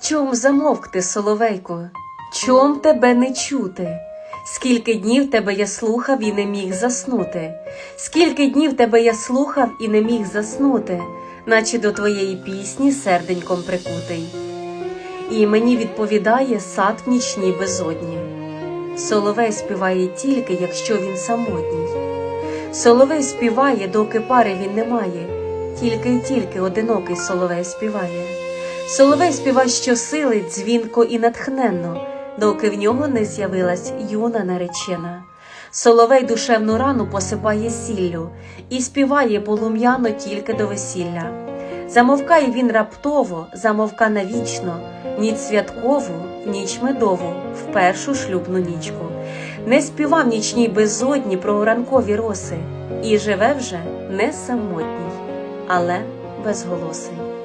Чом замовкти, соловейко? Чом тебе не чути? Скільки днів тебе я слухав і не міг заснути? Скільки днів тебе я слухав і не міг заснути, наче до твоєї пісні серденьком прикутий. І мені відповідає сад в нічній безодні. Соловей співає тільки, якщо він самотній. Соловей співає, доки пари він не має, тільки й тільки одинокий соловей співає. Соловей співає щосили, дзвінко і натхненно, доки в нього не з'явилась юна наречена. Соловей душевну рану посипає сіллю і співає полум'яно тільки до весілля. Замовкає він раптово, замовка навічно, ніч святкову, ніч медову, в першу шлюбну нічку. Не співав нічній безодні про ранкові роси, і живе вже не самотній, але безголосий.